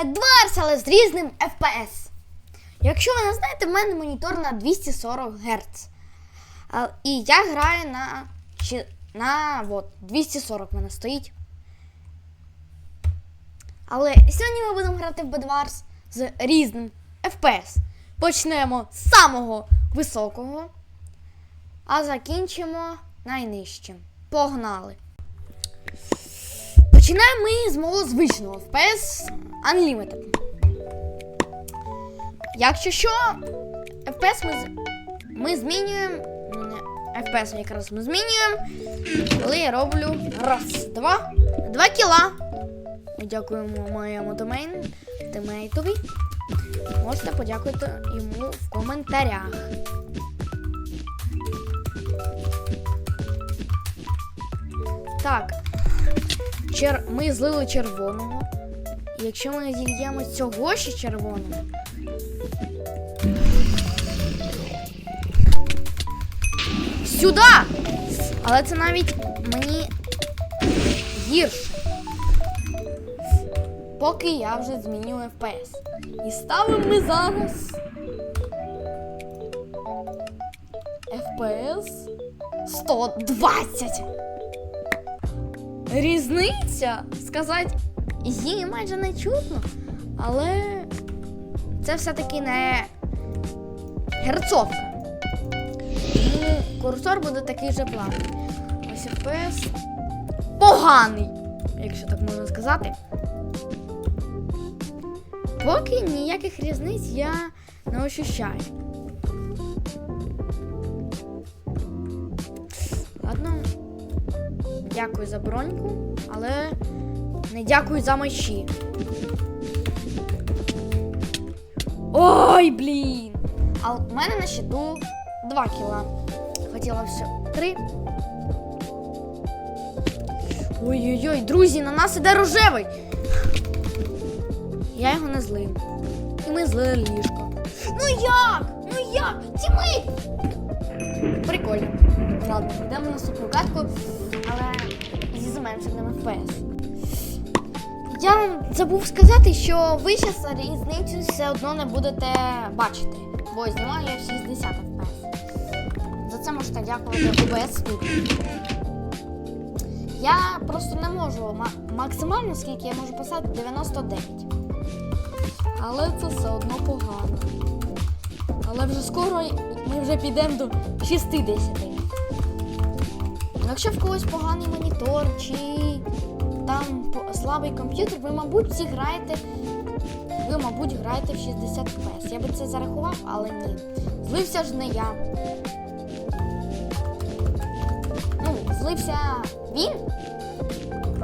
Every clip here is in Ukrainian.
Едварс, але з різним FPS. Якщо ви не знаєте, в мене монітор на 240 Гц. І я граю на, на от, 240 в мене стоїть. Але сьогодні ми будемо грати в Bedwars з різним FPS. Почнемо з самого високого, а закінчимо найнижчим. Погнали! Починаємо ми з мого звичного FPS Unlimited. Якщо що, FPS ми, з- ми змінюємо. FPS якраз ми змінюємо. Коли я роблю раз, два, два кіла. Дякуємо моєму домейн, тимейтові. Можете подякувати йому в коментарях. Так. Чер... Ми злили червоного. Якщо ми зільємо цього ще червоного. Сюди! Але це навіть мені гірше. Поки я вже зміню FPS. І ставимо ми зараз. FPS 120. Різниця, сказати, її майже не чутно, але це все-таки не герцовка. Тому курсор буде такий же плавний. Ось FPS поганий, якщо так можна сказати. Поки ніяких різниць я не ощущаю. Ладно. Дякую за броньку, але не дякую за мечі. Ой, блін! А в мене на щиту 2 кіла. Хотіла все 3. Ой-ой-ой, друзі, на нас іде рожевий. Я його не злив. І ми злили ліжко. Ну як? Ну як? Тіми! Прикольно. Ладно, йдемо на наступну катку, але зі зменшеним FPS. Я вам забув сказати, що ви зараз різницю все одно не будете бачити, бо знімаю я в 60 FPS. За це можете дякувати OBS Studio. Я просто не можу максимально, скільки я можу писати, 99. Але це все одно погано. Але вже скоро ми вже підемо до 60. Якщо в когось поганий монітор чи там слабий комп'ютер, ви, мабуть, всі граєте. Ви, мабуть, граєте в 60 FPS. Я би це зарахував, але ні. Злився ж не я. Ну, злився він,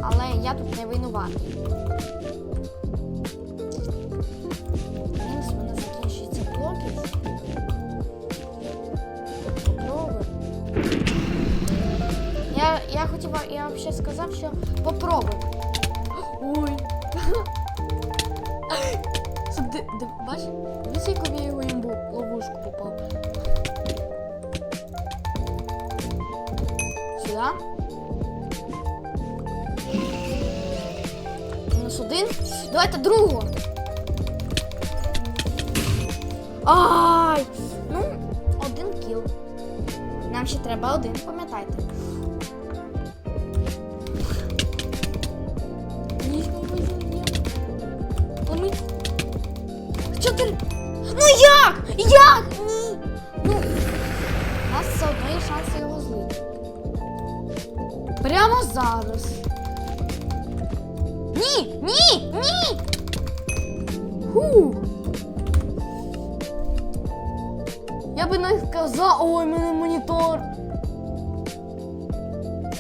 але я тут не винуватий. Я, хотів, я взагалі сказав, що попробуй. Ой. Сюди, де, бач? Дивіться, яку я його імбу ловушку попав. Сюди. Мінус один. Давайте другого. Ай! Ну, один кіл. Нам ще треба один, пам'ятайте. Зараз. Ні, ні, ні. Фу. Я би не сказав, ой, мене монітор.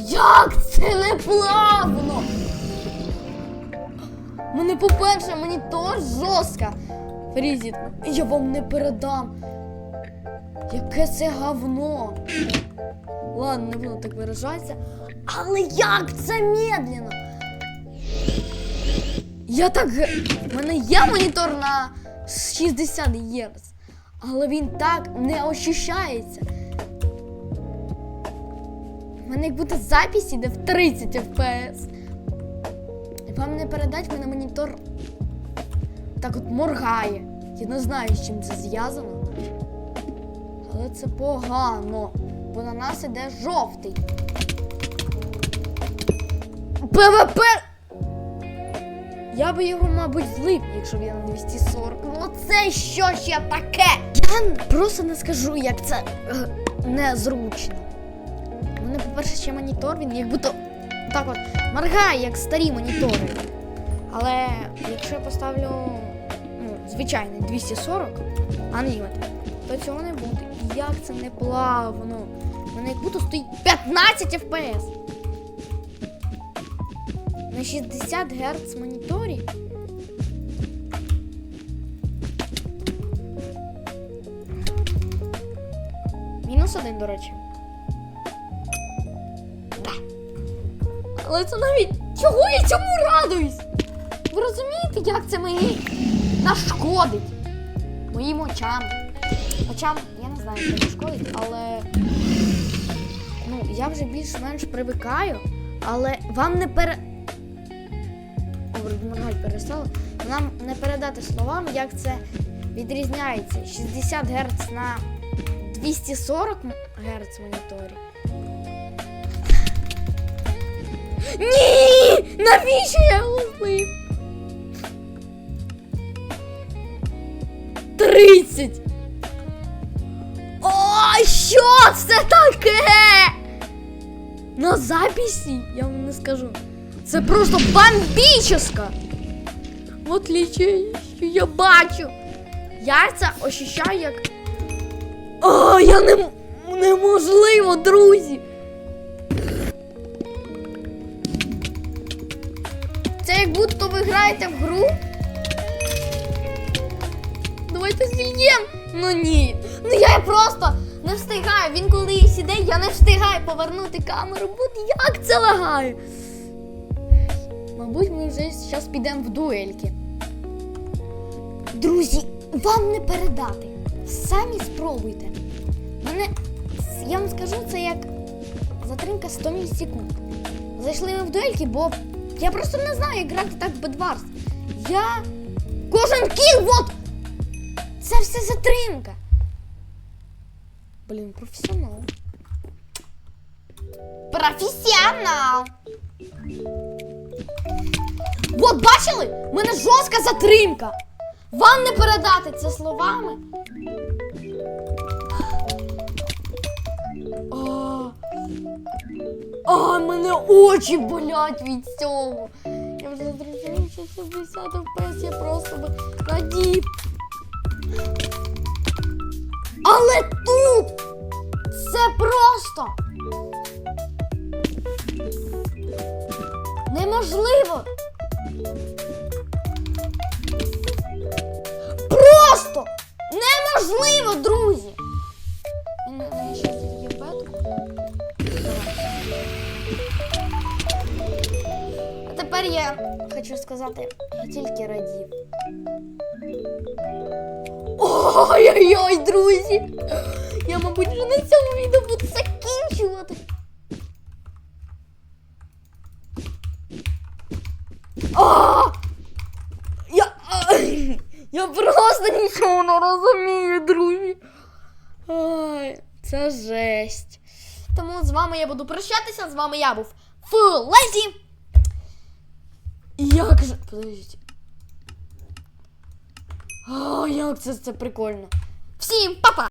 Як це не плавно? Мене, по-перше, монітор жорстко. Фрізіт, я вам не передам. Яке це говно. Ладно, не буду так виражатися. Але як це медленно? Я так. У мене є монітор на 60 Гц, але він так не ощущається. У мене як будто запись іде в 30 FPS. Вам не передать, мене монітор так от моргає. Я не знаю, з чим це зв'язано. Але це погано, бо на нас іде жовтий. ПВП! Я би його, мабуть, злив, якщо б я на 240. Ну це що ще таке? Я просто не скажу, як це е, незручно. У мене, по-перше, ще монітор, він як будто так от моргає, як старі монітори. Але якщо я поставлю ну, звичайний 240, а Unlimited, то цього не буде. Як це не плавно? У мене як будто стоїть 15 FPS. На 60 Гц моніторі. Мінус один, до речі. Да. Але це навіть. Чого я цьому радуюсь? Ви розумієте, як це мені нашкодить? Моїм очам. Очам, я не знаю, як нашкодить, але. Ну, я вже більш-менш привикаю, але вам не пере. О. Нам не передати словами, як це відрізняється. 60 Гц на 240 Гц моніторі. Ні! Навіщо я його 30! О, що це таке? На записі я вам не скажу. Це просто бомбіческа. В що я бачу. Я це ощущаю як. О, я не неможливо, друзі. Це як будто ви граєте в гру. Давайте зільєм. Ну ні. Ну я просто не встигаю. Він коли сіде, я не встигаю повернути камеру. Бо як це лагає? Мабуть, ми вже зараз підемо в дуельки. Друзі, вам не передати. Самі спробуйте. Мене, я вам скажу, це як затримка 100 мілісекунд. Зайшли ми в дуельки, бо я просто не знаю, як грати так в Бедварс. Я кожен кіл, от! Це все затримка. Блін, професіонал. Професіонал! От бачили? Мене жорстка затримка. Вам не передати це словами. А, а, мене очі болять від цього. Я вже зрозумів, що 60 FPS я просто радів. Але тут це просто неможливо. Неможливо, друзі. А тепер я хочу сказати, я тільки радів. Ой-ой-ой, друзі! Я, мабуть, вже на цьому відео буду закінчувати. А! Я, ай, я просто нічого не розумію, друзі. Ай, це жесть. Тому з вами я буду прощатися. З вами я був Фулезі. Як же. Подождіть. О, як це, це прикольно. Всім па-па!